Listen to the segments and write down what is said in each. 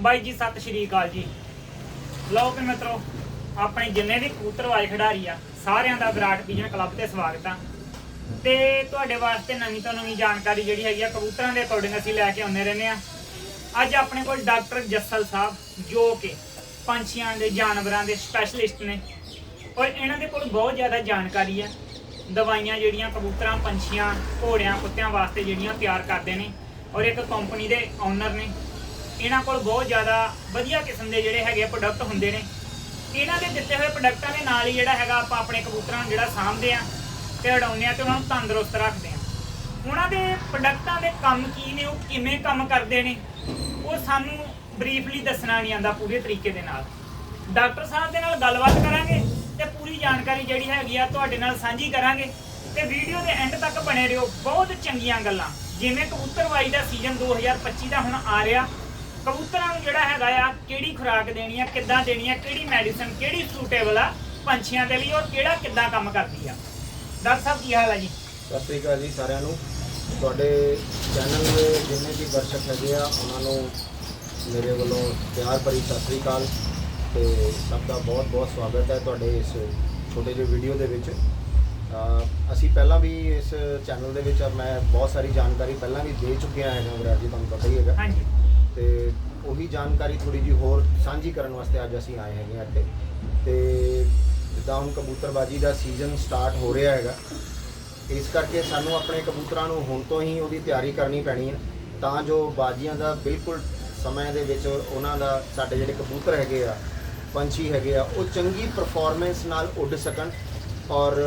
ਬਾਈ ਜੀ, ਸਤਿ ਸ਼੍ਰੀ ਅਕਾਲ ਜੀ। ਲਓ ਕਿ ਮਿੱਤਰੋ ਆਪਣੇ ਜਿੰਨੇ ਵੀ ਕਬੂਤਰਵਾਜ ਖਿਡਾਰੀ ਆ, ਸਾਰਿਆਂ ਦਾ ਵਿਰਾਟ ਪੀਜਨ ਕਲੱਬ ਤੇ ਸਵਾਗਤ ਆ। ਤੇ ਤੁਹਾਡੇ ਵਾਸਤੇ ਨਵੀਂ ਤੋਂ ਨਵੀਂ ਜਾਣਕਾਰੀ ਜਿਹੜੀ ਹੈਗੀ ਆ, ਕਬੂਤਰਾਂ ਦੇ ਅਕੋਰਡਿੰਗ ਅਸੀਂ ਲੈ ਕੇ ਆਉਂਦੇ ਰਹਿੰਦੇ ਆ। ਅੱਜ ਆਪਣੇ ਕੋਲ ਡਾਕਟਰ ਜੱਸਲ ਸਾਹਿਬ, ਜੋ ਕਿ ਪੰਛੀਆਂ ਦੇ, ਜਾਨਵਰਾਂ ਦੇ ਸਪੈਸ਼ਲਿਸਟ ਨੇ। ਔਰ ਇਹਨਾਂ ਦੇ ਕੋਲ ਬਹੁਤ ਜ਼ਿਆਦਾ ਜਾਣਕਾਰੀ ਆ। ਦਵਾਈਆਂ ਜਿਹੜੀਆਂ ਕਬੂਤਰਾਂ, ਪੰਛੀਆਂ, ਘੋੜਿਆਂ, ਕੁੱਤਿਆਂ ਵਾਸਤੇ ਜਿਹੜੀਆਂ ਤਿਆਰ ਕਰਦੇ ਨੇ। ਔਰ ਇੱਕ ਕੰਪਨੀ ਦੇ ਓਨਰ ਨੇ। ਇਹਨਾਂ ਕੋਲ ਬਹੁਤ ਜ਼ਿਆਦਾ ਵਧੀਆ ਕਿਸਮ ਦੇ ਜਿਹੜੇ ਹੈਗੇ ਪ੍ਰੋਡਕਟ ਹੁੰਦੇ ਨੇ। ਇਹਨਾਂ ਦੇ ਦਿੱਤੇ ਹੋਏ ਪ੍ਰੋਡਕਟਾਂ ਦੇ ਨਾਲ ਹੀ ਜਿਹੜਾ ਹੈਗਾ ਆਪਾਂ ਆਪਣੇ ਕਬੂਤਰਾਂ ਨੂੰ ਜਿਹੜਾ ਸਾਂਭਦੇ ਆ ਤੇ ਉਡਾਉਂਦੇ ਆ ਤੇ ਉਹਨਾਂ ਨੂੰ ਤੰਦਰੁਸਤ ਰੱਖਦੇ ਆ। ਉਹਨਾਂ ਦੇ ਪ੍ਰੋਡਕਟਾਂ ਦੇ ਕੰਮ ਕੀ ਨੇ, ਉਹ ਕਿਵੇਂ ਕੰਮ ਕਰਦੇ ਨੇ, ਉਹ ਸਾਨੂੰ ਬਰੀਫਲੀ ਦੱਸਣਾ ਨਹੀਂ ਆਂਦਾ ਪੂਰੇ ਤਰੀਕੇ ਦੇ ਨਾਲ। ਡਾਕਟਰ ਸਾਹਿਬ ਦੇ ਨਾਲ ਗੱਲਬਾਤ ਕਰਾਂਗੇ ਤੇ ਪੂਰੀ ਜਾਣਕਾਰੀ ਜਿਹੜੀ ਹੈਗੀ ਆ ਤੁਹਾਡੇ ਨਾਲ ਸਾਂਝੀ ਕਰਾਂਗੇ ਤੇ ਵੀਡੀਓ ਦੇ ਐਂਡ ਤੱਕ ਬਣੇ ਰਹੋ। ਬਹੁਤ ਚੰਗੀਆਂ ਗੱਲਾਂ। ਜਿਵੇਂ ਕਬੂਤਰਵਾਈ ਦਾ ਸੀਜ਼ਨ 2025 ਦਾ ਹੁਣ ਆ ਰਿਹਾ ਕਬੂਤਰਾਂ ਨੂੰ ਜਿਹੜਾ ਹੈਗਾ ਆ ਕਿਹੜੀ ਖੁਰਾਕ ਦੇਣੀ ਆ ਕਿੱਦਾਂ ਦੇਣੀ ਆ ਕਿਹੜੀ ਮੈਡੀਸਨ ਕਿਹੜੀ ਸੂਟੇਬਲ ਆ ਪੰਛੀਆਂ ਦੇ ਲਈ ਔਰ ਕਿਹੜਾ ਕਿੱਦਾਂ ਕੰਮ ਕਰਦੀ ਆ। ਡਾਕਟਰ ਸਾਹਿਬ ਕੀ ਹਾਲ ਆ ਜੀ? ਸਤਿ ਸ੍ਰੀ ਅਕਾਲ ਜੀ ਸਾਰਿਆਂ ਨੂੰ। ਤੁਹਾਡੇ ਚੈਨਲ ਦੇ ਜਿੰਨੇ ਵੀ ਦਰਸ਼ਕ ਹੈਗੇ ਆ ਉਹਨਾਂ ਨੂੰ ਮੇਰੇ ਵੱਲੋਂ ਪਿਆਰ ਭਰੀ ਸਤਿ ਸ੍ਰੀ ਅਕਾਲ ਤੇ ਸਭ ਦਾ ਬਹੁਤ ਬਹੁਤ ਸਵਾਗਤ ਹੈ ਤੁਹਾਡੇ ਇਸ ਛੋਟੇ ਜਿਹੇ ਵੀਡੀਓ ਦੇ ਵਿੱਚ। ਅਸੀਂ ਪਹਿਲਾਂ ਵੀ ਇਸ ਚੈਨਲ ਦੇ ਵਿੱਚ ਮੈਂ ਬਹੁਤ ਸਾਰੀ ਜਾਣਕਾਰੀ ਪਹਿਲਾਂ ਵੀ ਦੇ ਚੁੱਕਿਆ ਹੈਗਾ ਵਿਰਾਟ ਜੀ ਤੁਹਾਨੂੰ ਪਤਾ ਹੀ ਹੈਗਾ। ਹਾਂਜੀ। ਤੇ ਉਹੀ ਜਾਣਕਾਰੀ ਥੋੜੀ ਜੀ ਹੋਰ ਸਾਂਝੀ ਕਰਨ ਵਾਸਤੇ ਅੱਜ ਅਸੀਂ ਆਏ ਹੈਗੇ ਹਾਂ ਇੱਥੇ। ਤੇ ਜਿੱਦਾਂ ਹੁਣ ਕਬੂਤਰਬਾਜੀ ਦਾ ਸੀਜ਼ਨ ਸਟਾਰਟ ਹੋ ਰਿਹਾ ਹੈਗਾ, ਇਸ ਕਰਕੇ ਸਾਨੂੰ ਆਪਣੇ ਕਬੂਤਰਾਂ ਨੂੰ ਹੁਣ ਤੋਂ ਹੀ ਉਹਦੀ ਤਿਆਰੀ ਕਰਨੀ ਪੈਣੀ ਹੈ। ਤਾਂ ਜੋ ਬਾਜੀਆਂ ਦਾ ਬਿਲਕੁਲ ਸਮੇਂ ਦੇ ਵਿੱਚ ਉਹਨਾਂ ਦਾ ਸਾਡੇ ਜਿਹੜੇ ਕਬੂਤਰ ਹੈਗੇ ਆ, ਪੰਛੀ ਹੈਗੇ ਆ, ਉਹ ਚੰਗੀ ਪਰਫਾਰਮੈਂਸ ਨਾਲ ਉੱਡ ਸਕਣ ਔਰ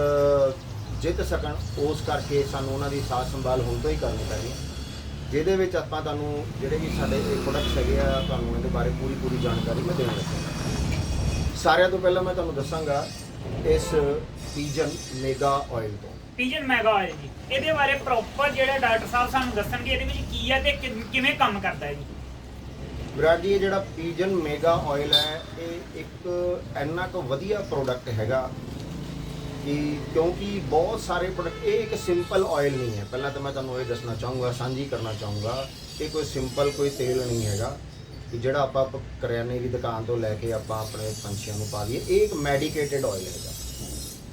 ਜਿੱਤ ਸਕਣ, ਉਸ ਕਰਕੇ ਸਾਨੂੰ ਉਹਨਾਂ ਦੀ ਸਾਥ ਸੰਭਾਲ ਹੁਣ ਤੋਂ ਹੀ ਕਰਨੀ ਪੈਣੀ ਹੈ। ਜਿਹਦੇ ਵਿੱਚ ਆਪਾਂ ਤੁਹਾਨੂੰ ਜਿਹੜੇ ਵੀ ਸਾਡੇ ਇਹ ਪ੍ਰੋਡਕਟਸ ਹੈਗੇ ਆ ਤੁਹਾਨੂੰ ਇਹਦੇ ਬਾਰੇ ਪੂਰੀ ਪੂਰੀ ਜਾਣਕਾਰੀ ਮੈਂ ਦੇਣ ਲੱਗਾ ਸਾਰਿਆਂ ਤੋਂ ਪਹਿਲਾਂ ਮੈਂ ਤੁਹਾਨੂੰ ਦੱਸਾਂਗਾ ਇਸ ਪੀਜਨ ਮੇਗਾ ਆਇਲ ਤੋਂ। ਪੀਜਨ ਮੈਗਾ ਆਇਲ ਜੀ। ਇਹਦੇ ਬਾਰੇ ਪ੍ਰੋਪਰ ਜਿਹੜਾ ਡਾਕਟਰ ਸਾਹਿਬ ਸਾਨੂੰ ਦੱਸਣਗੇ ਇਹਦੇ ਵਿੱਚ ਕੀ ਹੈ ਤੇ ਕਿਵੇਂ ਕੰਮ ਕਰਦਾ ਹੈ ਜੀ। ਵਿਰਾਟ ਜੀ ਇਹ ਜਿਹੜਾ ਪੀਜਨ ਮੇਗਾ ਆਇਲ ਹੈ ਇਹ ਇੱਕ ਇੰਨਾ ਕੁ ਵਧੀਆ ਪ੍ਰੋਡਕਟ ਹੈਗਾ ਕਿ ਕਿਉਂਕਿ ਬਹੁਤ ਸਾਰੇ ਪ੍ਰੋਡਕਟ ਇਹ ਇੱਕ ਸਿੰਪਲ ਆਇਲ ਨਹੀਂ ਹੈ। ਪਹਿਲਾਂ ਤਾਂ ਮੈਂ ਤੁਹਾਨੂੰ ਇਹ ਦੱਸਣਾ ਚਾਹੂੰਗਾ, ਸਾਂਝੀ ਕਰਨਾ ਚਾਹੂੰਗਾ ਇਹ ਕੋਈ ਸਿੰਪਲ ਕੋਈ ਤੇਲ ਨਹੀਂ ਹੈਗਾ। ਕਿ ਜਿਹੜਾ ਆਪਾਂ ਕਰਿਆਨੇ ਦੀ ਦੁਕਾਨ ਤੋਂ ਲੈ ਕੇ ਆਪਾਂ ਆਪਣੇ ਪੰਛੀਆਂ ਨੂੰ ਪਾ ਦਈਏ, ਇਹ ਇੱਕ ਮੈਡੀਕੇਟਡ ਆਇਲ ਹੈਗਾ।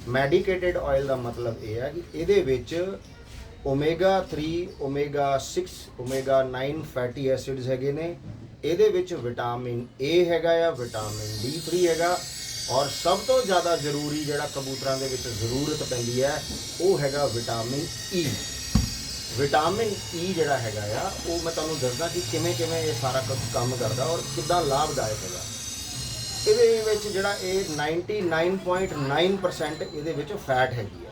ਮੈਡੀਕੇਟਡ ਆਇਲ ਦਾ ਮਤਲਬ ਇਹ ਹੈ ਕਿ ਇਹਦੇ ਵਿੱਚ omega 3 omega 6 omega 9 fatty acids ਹੈਗੇ ਨੇ। ਇਹਦੇ ਵਿੱਚ ਵਿਟਾਮਿਨ A ਹੈਗਾ ਆ ਵਿਟਾਮਿਨ D3 ਹੈਗਾ। ਔਰ ਸਭ ਤੋਂ ਜ਼ਿਆਦਾ ਜ਼ਰੂਰੀ ਜਿਹੜਾ ਕਬੂਤਰਾਂ ਦੇ ਵਿੱਚ ਜ਼ਰੂਰਤ ਪੈਂਦੀ ਹੈ, ਉਹ ਹੈਗਾ ਵਿਟਾਮਿਨ ਈ ਵਿਟਾਮਿਨ ਈ ਜਿਹੜਾ ਹੈਗਾ ਆ, ਉਹ ਮੈਂ ਤੁਹਾਨੂੰ ਦੱਸਦਾ ਕਿ ਕਿਵੇਂ ਕਿਵੇਂ ਇਹ ਸਾਰਾ ਕੰਮ ਕਰਦਾ ਔਰ ਕਿੱਦਾਂ ਲਾਭਦਾਇਕ ਹੈਗਾ। ਇਹਦੇ ਵਿੱਚ ਜਿਹੜਾ ਇਹ 99.9% ਇਹਦੇ ਵਿੱਚ ਫੈਟ ਹੈਗੀ ਆ।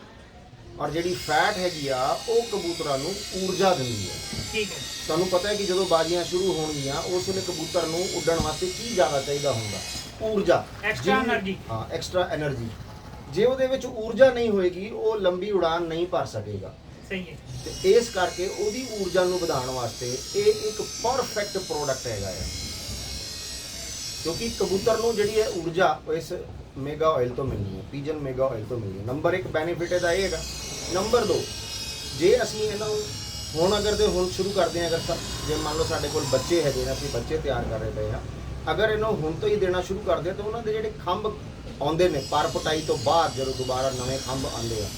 ਔਰ ਜਿਹੜੀ ਫੈਟ ਹੈਗੀ ਆ ਉਹ ਕਬੂਤਰਾਂ ਨੂੰ ਊਰਜਾ ਦਿੰਦੀ ਹੈ। ਠੀਕ ਹੈ। ਤੁਹਾਨੂੰ ਪਤਾ ਹੈ ਕਿ ਜਦੋਂ ਬਾਜ਼ੀਆਂ ਸ਼ੁਰੂ ਹੋਣਗੀਆਂ ਉਸ ਵੇਲੇ ਕਬੂਤਰ ਨੂੰ ਉੱਡਣ ਵਾਸਤੇ ਕੀ ਜ਼ਿਆਦਾ ਚਾਹੀਦਾ ਹੁੰਦਾ? ਊਰਜਾ। Extra ਜਿਹਨੂੰ- ਹਾਂ ਐਕਸਟਰਾ એનર્ਜੀ ਜੇ ਉਹਦੇ ਵਿੱਚ ਊਰਜਾ ਨਹੀਂ ਹੋਏਗੀ ਉਹ ਲੰਬੀ ਉਡਾਨ ਨਹੀਂ ਭਰ ਸਕੇਗਾ। ਸਹੀ ਹੈ। ਇਸ ਕਰਕੇ ਉਹਦੀ ਊਰਜਾ ਨੂੰ ਵਧਾਉਣ ਵਾਸਤੇ ਇਹ ਇੱਕ ਪਰਫੈਕਟ ਪ੍ਰੋਡਕਟ ਹੈਗਾ ਆ। ਕਿਉਂਕਿ ਕਬੂਤਰ ਨੂੰ ਜਿਹੜੀ ਹੈ ਊਰਜਾ ਇਸ ਮੇਗਾ ਆਇਲ ਤੋਂ ਮਿਲਣੀ ਹੈ ਪੀਜਨ ਮੇਗਾ ਆਇਲ ਤੋਂ ਮਿਲਣੀ ਹੈ। ਨੰਬਰ 1 ਬੈਨੀਫਿਟ ਇਹਦਾ ਇਹ ਹੈਗਾ। ਨੰਬਰ 2 ਜੇ ਅਸੀਂ ਇਹਨਾਂ ਨੂੰ ਹੁਣ ਅਗਰ ਦੇ ਹੁਣ ਸ਼ੁਰੂ ਕਰਦੇ ਹਾਂ, ਅਗਰ ਜੇ ਮੰਨ ਲਓ ਸਾਡੇ ਕੋਲ ਬੱਚੇ ਹੈਗੇ ਨੇ, ਅਸੀਂ ਬੱਚੇ ਤਿਆਰ ਕਰ ਰਹੇ ਪਏ ਹਾਂ, ਅਗਰ ਇਹਨੂੰ ਹੁਣ ਤੋਂ ਹੀ ਦੇਣਾ ਸ਼ੁਰੂ ਕਰਦੇ ਤਾਂ ਉਹਨਾਂ ਦੇ ਜਿਹੜੇ ਖੰਭ ਆਉਂਦੇ ਨੇ, ਪਰ ਪਟਾਈ ਤੋਂ ਬਾਅਦ ਜਦੋਂ ਦੁਬਾਰਾ ਨਵੇਂ ਖੰਭ ਆਉਂਦੇ ਆ,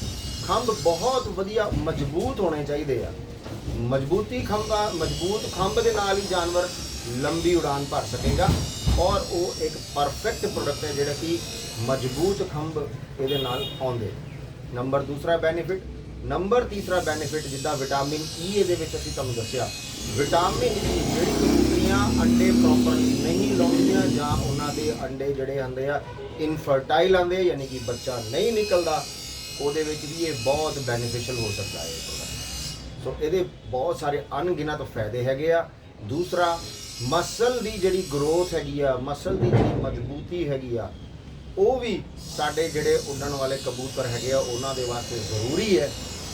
ਖੰਭ ਬਹੁਤ ਵਧੀਆ ਮਜ਼ਬੂਤ ਹੋਣੇ ਚਾਹੀਦੇ ਆ। ਮਜ਼ਬੂਤੀ ਖੰਭਾ ਮਜ਼ਬੂਤ ਖੰਭ ਦੇ ਨਾਲ ਹੀ ਜਾਨਵਰ ਲੰਬੀ ਉਡਾਨ ਭਰ ਸਕੇਗਾ ਔਰ ਉਹ ਇੱਕ ਪਰਫੈਕਟ ਪ੍ਰੋਡਕਟ ਹੈ, ਜਿਹੜਾ ਕਿ ਮਜ਼ਬੂਤ ਖੰਭ ਇਹਦੇ ਨਾਲ ਆਉਂਦੇ। ਨੰਬਰ ਦੂਸਰਾ ਬੈਨੀਫਿਟ, ਨੰਬਰ ਤੀਸਰਾ ਬੈਨੀਫਿਟ ਜਿੱਦਾਂ ਵਿਟਾਮਿਨ ਈ ਇਹਦੇ ਵਿੱਚ ਅਸੀਂ ਤੁਹਾਨੂੰ ਦੱਸਿਆ। ਵਿਟਾਮਿਨ ਈ ਜਿਹੜੀ ਕਬੂਤਰੀਆਂ ਅੰਡੇ ਪ੍ਰੋਪਰਲੀ ਨਹੀਂ ਲਾਉਂਦੀਆਂ ਜਾਂ ਉਹਨਾਂ ਦੇ ਅੰਡੇ ਜਿਹੜੇ ਆਉਂਦੇ ਆ ਇਨਫਰਟਾਈਲ ਆਉਂਦੇ ਯਾਨੀ ਕਿ ਬੱਚਾ ਨਹੀਂ ਨਿਕਲਦਾ, ਉਹਦੇ ਵਿੱਚ ਵੀ ਇਹ ਬਹੁਤ ਬੈਨੀਫੀਸ਼ੀਅਲ ਹੋ ਸਕਦਾ ਹੈ। ਸੋ ਇਹਦੇ ਬਹੁਤ ਸਾਰੇ ਅਣਗਿਣਤ ਫਾਇਦੇ ਹੈਗੇ ਆ। ਦੂਸਰਾ ਮਸਲ ਦੀ ਜਿਹੜੀ ਗਰੋਥ ਹੈਗੀ ਆ ਮਸਲ ਦੀ ਜਿਹੜੀ ਮਜ਼ਬੂਤੀ ਹੈਗੀ ਆ ਉਹ ਵੀ ਸਾਡੇ ਜਿਹੜੇ ਉੱਡਣ ਵਾਲੇ ਕਬੂਤਰ ਹੈਗੇ ਆ, ਉਹਨਾਂ ਦੇ ਵਾਸਤੇ ਜ਼ਰੂਰੀ ਹੈ।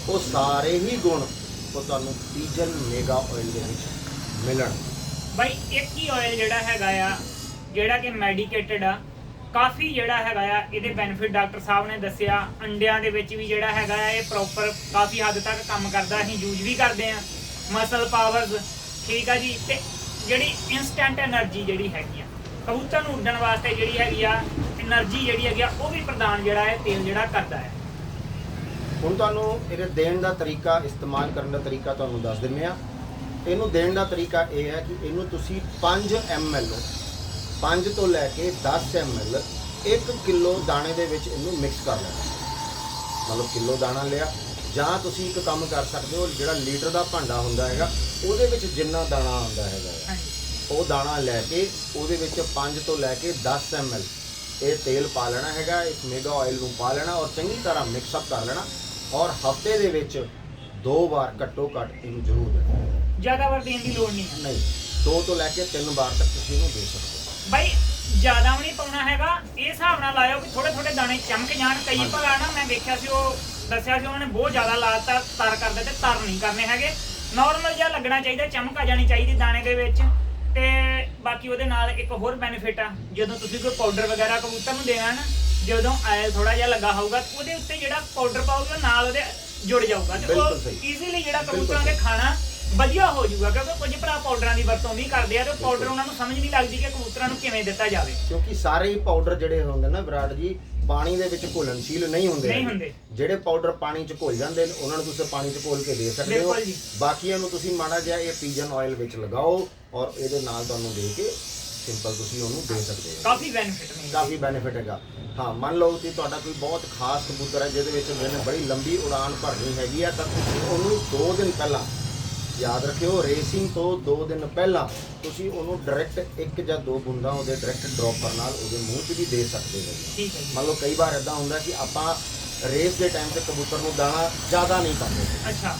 ਉਹ ਸਾਰੇ ਹੀ ਗੁਣ ਉਹ ਤੁਹਾਨੂੰ ਪੀਜਨ ਮੇਗਾ ਆਇਲ ਦੇ ਵਿੱਚ ਮਿਲਣ। ਬਾਈ, ਇੱਕ ਹੀ ਆਇਲ ਜਿਹੜਾ ਹੈਗਾ ਆ, ਜਿਹੜਾ ਕਿ ਮੈਡੀਕੇਟਡ ਆ, ਕਾਫੀ ਜਿਹੜਾ ਹੈਗਾ ਆ, ਇਹਦੇ ਬੈਨੀਫਿਟ ਡਾਕਟਰ ਸਾਹਿਬ ਨੇ ਦੱਸਿਆ। ਅੰਡਿਆਂ ਦੇ ਵਿੱਚ ਵੀ ਜਿਹੜਾ ਹੈਗਾ ਆ, ਇਹ ਪ੍ਰੋਪਰ ਕਾਫੀ ਹੱਦ ਤੱਕ ਕੰਮ ਕਰਦਾ, ਅਸੀਂ ਯੂਜ਼ ਵੀ ਕਰਦੇ ਆ। ਮਸਲ ਪਾਵਰਸ ਠੀਕ ਆ ਜੀ? ਤੇ ਜਿਹੜੀ ਇਨਸਟੈਂਟ એનર્ਜੀ ਜਿਹੜੀ ਹੈਗੀ ਆ, ਕਬੂਤਰ ਨੂੰ ਉੱਡਣ ਵਾਸਤੇ ਜਿਹੜੀ ਹੈਗੀ ਆ એનર્ਜੀ ਜਿਹੜੀ ਹੈਗੀ ਆ ਉਹ ਵੀ ਪ੍ਰਦਾਨ ਜਿਹੜਾ ਹੈ ਤੇਲ ਜਿਹੜਾ ਕਰਦਾ ਹੈ। ਹੁਣ ਤੁਹਾਨੂੰ ਇਹਦੇ ਦੇਣ ਦਾ ਤਰੀਕਾ ਇਸਤੇਮਾਲ ਕਰਨ ਦਾ ਤਰੀਕਾ ਤੁਹਾਨੂੰ ਦੱਸ ਦਿੰਨੇ ਆ ਇਹਨੂੰ ਦੇਣ ਦਾ ਤਰੀਕਾ ਇਹ ਹੈ ਕਿ ਇਹਨੂੰ ਤੁਸੀਂ 5 ml 5 ਤੋਂ ਲੈ ਕੇ 10 ml 1 ਕਿਲੋ ਦਾਣੇ ਦੇ ਵਿੱਚ ਇਹਨੂੰ ਮਿਕਸ ਕਰ ਲੈਣਾ। ਮਤਲਬ ਕਿਲੋ ਦਾਣਾ ਲਿਆ ਜਾਂ ਤੁਸੀਂ ਇੱਕ ਕੰਮ ਕਰ ਸਕਦੇ ਹੋ ਜਿਹੜਾ ਲੀਟਰ ਦਾ ਭਾਂਡਾ ਹੁੰਦਾ ਹੈਗਾ ਉਹਦੇ ਵਿੱਚ ਜਿੰਨਾ ਦਾਣਾ ਆਉਂਦਾ ਹੈਗਾ ਉਹ ਦਾਣਾ ਲੈ ਕੇ ਉਹਦੇ ਵਿੱਚ 5 ਤੋਂ ਲੈ ਕੇ 10 ml ਇਹ ਤੇਲ ਪਾ ਲੈਣਾ ਹੈਗਾ ਇਸ ਮੇਗਾ ਆਇਲ ਨੂੰ ਪਾ ਲੈਣਾ ਔਰ ਚੰਗੀ ਤਰ੍ਹਾਂ ਮਿਕਸ ਅਪ ਕਰ ਲੈਣਾ ਔਰ ਹਫ਼ਤੇ ਦੇ ਵਿੱਚ ਦੋ ਵਾਰ ਘੱਟੋ ਘੱਟ ਇਹਨੂੰ ਜ਼ਰੂਰ ਦੇਣਾ। ਜ਼ਿਆਦਾ ਵਾਰ ਦੇਣ ਦੀ ਲੋੜ ਨਹੀਂ ਹੈ। ਨਹੀਂ ਦੋ ਤੋਂ ਲੈ ਕੇ ਤਿੰਨ ਵਾਰ ਤੱਕ ਤੁਸੀਂ ਇਹਨੂੰ ਦੇ ਸਕਦੇ ਹੋ। ਬਾਈ ਜ਼ਿਆਦਾ ਵੀ ਨਹੀਂ ਪਾਉਣਾ ਹੈਗਾ। ਇਹ ਹਿਸਾਬ ਨਾਲ ਲਾਇਓ ਕਿ ਥੋੜੇ ਥੋੜੇ ਦਾਣੇ ਚਮਕ ਜਾਣ। ਕਈ। ਭਰਾ ਨਾ ਮੈਂ ਦੇਖਿਆ ਸੀ ਉਹ ਦੱਸਿਆ ਸੀ ਉਹਨਾਂ ਨੇ ਬਹੁਤ ਜ਼ਿਆਦਾ ਲਾਤਾ ਤਰ ਕਰਦੇ ਤੇ ਤਰ ਨਹੀਂ ਕਰਨੇ ਹੈਗੇ। ਨਾਰਮਲ ਜਿਹਾ ਲੱਗਣਾ ਚਾਹੀਦਾ ਚਮਕ ਆ ਜਾਣੀ ਚਾਹੀਦੀ ਦਾਣੇ ਦੇ ਵਿੱਚ। ਤੇ ਬਾਕੀ ਉਹਦੇ ਨਾਲ ਇੱਕ ਹੋਰ ਬੈਨੀਫਿਟ ਆ ਜਦੋਂ ਤੁਸੀਂ ਕੋਈ ਪਾਊਡਰ ਵਗੈਰਾ ਕਬੂਤਰ ਨੂੰ ਦੇਣਾ ਨਾ ਜਦੋਂ ਆਇਲ ਥੋੜਾ ਜਿਹਾ ਲੱਗਾ ਹੋਊਗਾ ਉਹਦੇ ਉੱਤੇ ਜਿਹੜਾ ਪਾਊਡਰ ਪਾਊਗਾ ਨਾਲ ਉਹਦੇ ਜੁੜ ਜਾਊਗਾ। ਤੇ ਬਿਲਕੁਲ ਉਹ ਸਹੀ। ਈਜ਼ੀਲੀ ਜਿਹੜਾ ਕਬੂਤਰਾਂ ਦੇ ਖਾਣਾ ਵਧੀਆ ਹੋ ਜਾਊਗਾ ਕਿਉਂਕਿ ਕੁਝ ਭਰਾ ਪਾਊਡਰਾਂ ਦੀ ਵਰਤੋਂ ਵੀ ਕਰਦੇ ਆ ਤੇ ਪਾਊਡਰ ਉਹਨਾਂ ਨੂੰ ਸਮਝ ਨਹੀਂ ਲੱਗਦੀ ਕਿ ਕਬੂਤਰਾਂ ਨੂੰ ਕਿਵੇਂ ਦਿੱਤਾ ਜਾਵੇ। ਕਿਉਂਕਿ ਸਾਰੇ ਹੀ ਪਾਊਡਰ ਜਿਹੜੇ ਹੁੰਦੇ ਨਾ ਵਿਰਾਟ ਜੀ ਪਾਣੀ ਦੇ ਵਿੱਚ ਘੁਲਣਸ਼ੀਲ ਨਹੀਂ ਹੁੰਦੇ ਨਹੀਂ। ਹੁੰਦੇ। ਜਿਹੜੇ ਪਾਊਡਰ ਪਾਣੀ 'ਚ ਘੁਲ ਜਾਂਦੇ ਨੇ ਉਹਨਾਂ ਨੂੰ ਤੁਸੀਂ ਪਾਣੀ 'ਚ ਘੋਲ ਕੇ ਦੇ ਸਕਦੇ ਹੋ ਬਿਲਕੁਲ ਜੀ। ਬਾਕੀਆਂ ਨੂੰ ਤੁਸੀਂ ਮਾੜਾ ਜਿਹਾ ਇਹ ਪੀਜਨ ਆਇਲ ਵਿੱਚ ਲਗਾਓ ਔਰ ਇਹਦੇ ਨਾਲ ਤੁਹਾਨੂੰ ਦੇ ਕੇ ਸਿੰਪਲ ਤੁਸੀਂ ਉਹਨੂੰ ਦੇ ਸਕਦੇ ਹੋ ਕਾਫੀ ਬੈਨੀਫਿਟ ਨੇ ਕਾਫੀ ਬੈਨੀਫਿਟ ਹੈਗਾ ਹਾਂ ਮੰਨ ਲਓ ਕਿ ਤੁਹਾਡਾ ਕੋਈ ਬਹੁਤ ਖਾਸ ਕਬੂਤਰ ਹੈ ਜਿਹਦੇ ਵਿੱਚ ਮੈਨੇ ਬੜੀ ਲੰਬੀ ਉਡਾਨ ਭਰਨੀ ਹੈਗੀ ਆ ਤਾਂ ਤੁਸੀਂ ਉਹਨੂੰ 2 ਦਿਨ ਪਹਿਲਾਂ ਯਾਦ ਰੱਖਿਓ ਰੇਸਿੰਗ ਤੋਂ 2 ਦਿਨ ਪਹਿਲਾਂ ਤੁਸੀਂ ਉਹਨੂੰ ਡਾਇਰੈਕਟ ਇੱਕ ਜਾਂ ਦੋ ਬੂੰਦਾਂ ਉਹਦੇ ਡਾਇਰੈਕਟ ਡ੍ਰੌਪਰ ਨਾਲ ਉਹਦੇ ਮੂੰਹ 'ਚ ਵੀ ਦੇ ਸਕਦੇ ਹੋ। ਠੀਕ ਹੈ ਜੀ। ਮੰਨ ਲਓ ਕਈ ਵਾਰ ਇਦਾਂ ਹੁੰਦਾ ਕਿ ਆਪਾਂ ਰੇਸ ਦੇ ਟਾਈਮ ਤੇ ਕਬੂਤਰ ਨੂੰ ਦਾਣਾ ਜ਼ਿਆਦਾ ਨਹੀਂ ਪਾਉਂਦੇ। ਅੱਛਾ।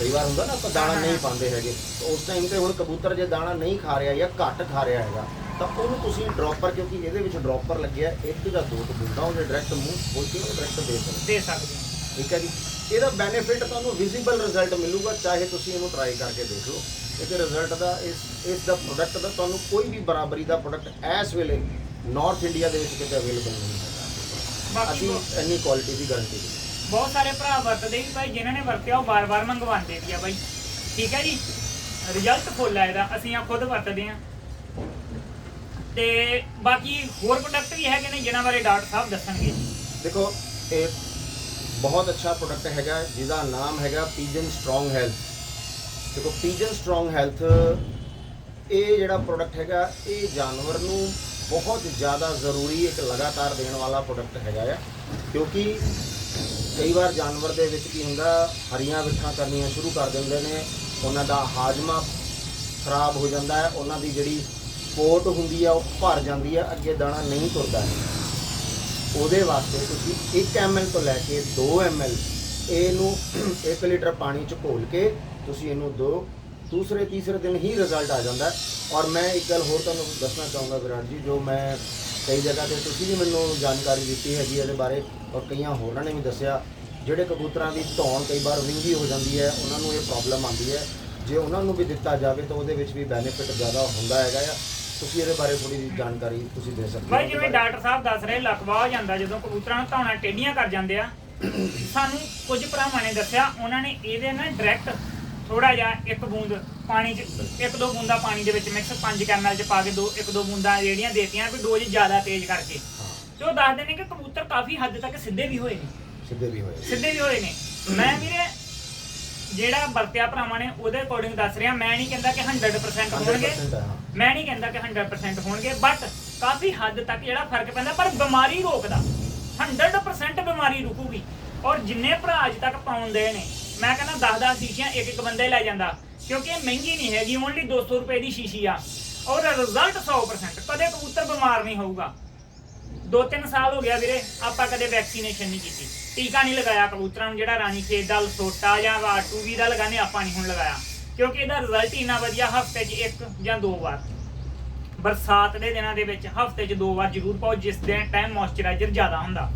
ਕਈ ਵਾਰ ਹੁੰਦਾ ਨਾ ਆਪਾਂ ਦਾਣਾ ਨਹੀਂ। ਪਾਉਂਦੇ ਹੈਗੇ। ਤਾਂ ਉਸ ਟਾਈਮ ਤੇ ਹੁਣ ਕਬੂਤਰ ਜੇ ਦਾਣਾ ਨਹੀਂ ਖਾ ਰਿਹਾ ਜਾਂ ਘੱਟ ਖਾ ਰਿਹਾ ਹੈਗਾ ਤਾਂ ਉਹਨੂੰ ਤੁਸੀਂ ਡ੍ਰੌਪਰ ਕਿਉਂਕਿ ਇਹਦੇ ਵਿੱਚ ਡ੍ਰੌਪਰ ਲੱਗਿਆ ਇੱਕ ਜਾਂ ਦੋ ਬੁੰਦਾ ਉਹਦੇ ਡਾਇਰੈਕਟ ਮੂੰਹ ਖੋਲ ਕੇ ਡਾਇਰੈਕਟ ਦੇ ਸਕਦੇ ਦੇ ਸਕਦੇ ਹਾਂ। ਠੀਕ ਹੈ ਜੀ। ਇਹਦਾ ਬੈਨੀਫਿਟ ਤੁਹਾਨੂੰ ਵਿਜ਼ੀਬਲ ਰਿਜ਼ਲਟ ਮਿਲੂਗਾ ਚਾਹੇ ਤੁਸੀਂ ਇਹਨੂੰ ਟਰਾਈ ਕਰਕੇ ਦੇਖ ਲਓ। ਇਹਦੇ ਰਿਜ਼ਲਟ ਦਾ ਇਸ ਇਸ ਦਾ ਪ੍ਰੋਡਕਟ ਦਾ ਤੁਹਾਨੂੰ ਕੋਈ ਵੀ ਬਰਾਬਰੀ ਦਾ ਪ੍ਰੋਡਕਟ ਇਸ ਵੇਲੇ ਨਾਰਥ ਇੰਡੀਆ ਦੇ ਵਿੱਚ ਕਿਤੇ ਅਵੇਲੇਬਲ ਨਹੀਂ ਹੈਗਾ। ਬਾਕੀ ਅਸੀਂ ਇੰਨੀ ਕੁਆਲਿਟੀ ਦੀ ਗਾਰੰਟੀ ਦਿੰਦੇ ਬਹੁਤ ਸਾਰੇ ਭਰਾ ਵਰਤਦੇ ਵੀ ਭਾਈ ਜਿਨ੍ਹਾਂ ਨੇ ਵਰਤਿਆ ਉਹ ਬਾਰ-ਬਾਰ ਮੰਗਵਾਉਂਦੇ ਵੀ ਆ ਬਾਈ ਠੀਕ ਹੈ ਜੀ? ਰਿਜ਼ਲਟ ਫੁੱਲ ਆ ਇਹਦਾ ਅਸੀਂ ਆ ਖੁਦ ਵਰਤਦੇ ਆ ਤੇ ਬਾਕੀ ਹੋਰ ਪ੍ਰੋਡਕਟ ਵੀ ਹੈਗੇ ਨੇ ਜਿਨ੍ਹਾਂ ਬਾਰੇ ਡਾਕਟਰ ਸਾਹਿਬ ਦੱਸਣਗੇ। ਦੇਖੋ ਇਹ ਬਹੁਤ ਅੱਛਾ ਪ੍ਰੋਡਕਟ ਹੈਗਾ, ਜਿਹਦਾ ਨਾਮ ਹੈਗਾ ਪੀਜਨ ਸਟਰੋਂਗ ਹੈਲਥ ਦੇਖੋ ਪੀਜਨ ਸਟਰੋਂਗ ਹੈਲਥ ਇਹ ਜਿਹੜਾ ਪ੍ਰੋਡਕਟ ਹੈਗਾ, ਇਹ ਜਾਨਵਰ ਨੂੰ ਬਹੁਤ ਜ਼ਿਆਦਾ ਜ਼ਰੂਰੀ ਇੱਕ ਲਗਾਤਾਰ ਦੇਣ ਵਾਲਾ ਪ੍ਰੋਡਕਟ ਹੈਗਾ ਆ। ਕਿਉਂਕਿ ਕਈ ਵਾਰ ਜਾਨਵਰ ਦੇ ਵਿੱਚ ਕੀ ਹੁੰਦਾ, ਹਰੀਆਂ ਵਿੱਠਾਂ ਕਰਨੀਆਂ ਸ਼ੁਰੂ ਕਰ ਦਿੰਦੇ ਨੇ, ਉਹਨਾਂ ਦਾ ਹਾਜ਼ਮਾ ਖਰਾਬ ਹੋ ਜਾਂਦਾ ਹੈ, ਉਹਨਾਂ ਦੀ ਜਿਹੜੀ ਪੋਟ ਹੁੰਦੀ ਆ, ਉਹ ਭਰ ਜਾਂਦੀ ਆ, ਅੱਗੇ ਦਾਣਾ ਨਹੀਂ ਤੁਰਦਾ। ਹੈ ਉਹਦੇ ਵਾਸਤੇ ਤੁਸੀਂ 1 ml ਤੋਂ ਲੈ ਕੇ 2 ml ਇਹਨੂੰ 1 ਲੀਟਰ ਪਾਣੀ ਚ ਘੋਲ ਕੇ ਤੁਸੀਂ ਇਹਨੂੰ ਦੋ, ਦੂਸਰੇ, ਤੀਸਰੇ ਦਿਨ ਹੀ ਰਿਜ਼ਲਟ ਆ ਜਾਂਦਾ। ਔਰ ਮੈਂ ਇੱਕ ਗੱਲ ਹੋਰ ਤੁਹਾਨੂੰ ਦੱਸਣਾ ਚਾਹੂੰਗਾ ਵਿਰਾਟ ਜੀ, ਜੋ ਮੈਂ ਕਈ ਜਗ੍ਹਾ ਤੇ ਤੁਸੀਂ ਵੀ ਮੈਨੂੰ ਜਾਣਕਾਰੀ ਦਿੱਤੀ ਹੈਗੀ ਇਹਦੇ ਬਾਰੇ, ਔਰ ਕਈਆਂ ਹੋਰਾਂ ਨੇ ਵੀ ਦੱਸਿਆ, ਜਿਹੜੇ ਕਬੂਤਰਾਂ ਦੀ ਧੌਣ ਕਈ ਵਾਰ ਵਿੰਗੀ ਹੋ ਜਾਂਦੀ ਹੈ, ਉਹਨਾਂ ਨੂੰ ਇਹ ਪ੍ਰੋਬਲਮ ਆਉਂਦੀ ਹੈ। ਜੇ ਉਹਨਾਂ ਨੂੰ ਵੀ ਦਿੱਤਾ ਜਾਵੇ ਤਾਂ ਉਹਦੇ ਵਿੱਚ ਵੀ ਬੈਨੀਫਿਟ ਜ਼ਿਆਦਾ ਹੁੰਦਾ ਹੈਗਾ ਆ। ਤੁਸੀਂ ਇਹਦੇ ਬਾਰੇ ਥੋੜੀ ਜਿਹੀ ਜਾਣਕਾਰੀ ਤੁਸੀਂ ਦੇ ਸਕਦੇ ਬਾਈ ਜਿਵੇਂ। ਡਾਕਟਰ ਸਾਹਿਬ ਦੱਸ ਰਹੇ ਲਕਵਾ ਹੋ ਜਾਂਦਾ ਜਦੋਂ ਕਬੂਤਰਾਂ ਨੂੰ ਧੌਣਾ ਟੇਢੀਆਂ ਕਰ ਜਾਂਦੇ ਆ। ਸਾਨੂੰ ਕੁਝ ਭਰਾਵਾਂ ਨੇ ਦੱਸਿਆ ਉਹਨਾਂ ਨੇ ਇਹਦੇ ਨਾਲ ਡਾਇਰੈਕਟ ਥੋੜਾ ਜਿਹਾ ਇੱਕ ਬੂੰਦ ਪਾਣੀ 'ਚ ਇੱਕ ਦੋ ਬੂੰਦਾਂ ਪਾਣੀ ਦੇ ਵਿੱਚ ਮਿਕਸ 5 ml 'ਚ ਪਾ ਕੇ ਦੋ ਇੱਕ ਦੋ ਬੂੰਦਾਂ ਜਿਹੜੀਆਂ ਦੇਤੀਆਂ ਵੀ ਡੋਜ਼ ਜ਼ਿਆਦਾ ਤੇਜ਼ ਕਰਕੇ। ਤੇ ਉਹ ਦੱਸਦੇ ਨੇ ਕਿ ਕਬੂਤਰ ਕਾਫੀ ਹੱਦ ਤੱਕ ਸਿੱਧੇ ਵੀ ਹੋਏ ਨੇ। ਸਿੱਧੇ ਵੀ ਹੋਏ ਸਿੱਧੇ ਵੀ ਹੋਏ ਨੇ। ਮੈਂ ਵੀਰੇ ਜਿਹੜਾ ਵਰਤਿਆ ਭਰਾਵਾਂ ਨੇ ਉਹਦੇ ਅਕੋਰਡਿੰਗ ਦੱਸ ਰਿਹਾ ਮੈਂ ਨਹੀਂ ਕਹਿੰਦਾ ਕਿ 100% ਹੋਣਗੇ। 100% ਹੈ, ਹਾਂ। ਮੈਂ ਨਹੀਂ ਕਹਿੰਦਾ ਕਿ 100% ਹੋਣਗੇ ਬਟ ਕਾਫੀ ਹੱਦ ਤੱਕ ਜਿਹੜਾ ਫ਼ਰਕ ਪੈਂਦਾ ਪਰ ਬਿਮਾਰੀ ਰੋਕਦਾ। 100% ਬਿਮਾਰੀ ਰੁਕੂਗੀ। ਔਰ ਜਿੰਨੇ ਭਰਾ ਅੱਜ ਤੱਕ ਪਾਉਂਦੇ ਨੇ ਮੈਂ ਕਹਿੰਦਾ 10-10 ਸ਼ੀਸ਼ੀਆਂ ਇੱਕ ਇੱਕ ਬੰਦੇ ਲੈ ਜਾਂਦਾ ਕਿਉਂਕਿ ਇਹ ਮਹਿੰਗੀ ਨਹੀਂ ਹੈਗੀ ਓਨਲੀ 200 ਰੁਪਏ ਦੀ ਸ਼ੀਸ਼ੀ ਆ। ਔਰ ਰਿਜ਼ਲਟ 100% ਕਦੇ ਕਬੂਤਰ ਬਿਮਾਰ ਨਹੀਂ ਹੋਊਗਾ। ਦੋ ਤਿੰਨ ਸਾਲ ਹੋ ਗਿਆ ਵੀਰੇ ਆਪਾਂ ਕਦੇ ਵੈਕਸੀਨੇਸ਼ਨ ਨਹੀਂ ਕੀਤੀ। ਟੀਕਾ ਨਹੀਂ ਲਗਾਇਆ, ਕਬੂਤਰਾਂ ਨੂੰ ਜਿਹੜਾ ਰਾਣੀ ਖੇਤ ਦਾ ਲਸੋਟਾ ਜਾਂ ਵਾਟੂਵੀ ਦਾ ਲਗਾਣੇ ਆਪਾਂ ਨਹੀਂ ਹੁਣ ਲਗਾਇਆ। ਕਿਉਂਕਿ ਇਹਦਾ ਰਿਜ਼ਲਟ ਇੰਨਾ ਵਧੀਆ, ਹਫ਼ਤੇ 'ਚ ਇੱਕ ਜਾਂ ਦੋ ਵਾਰ। ਬਰਸਾਤ ਦੇ ਦਿਨਾਂ ਦੇ ਵਿੱਚ ਹਫ਼ਤੇ 'ਚ ਦੋ ਵਾਰ ਜ਼ਰੂਰ ਪਾਓ, ਜਿਸ ਦੇ ਟਾਈਮ ਮੋਇਸਚਰਾਈਜ਼ਰ ਜ਼ਿਆਦਾ ਹੁੰਦਾ।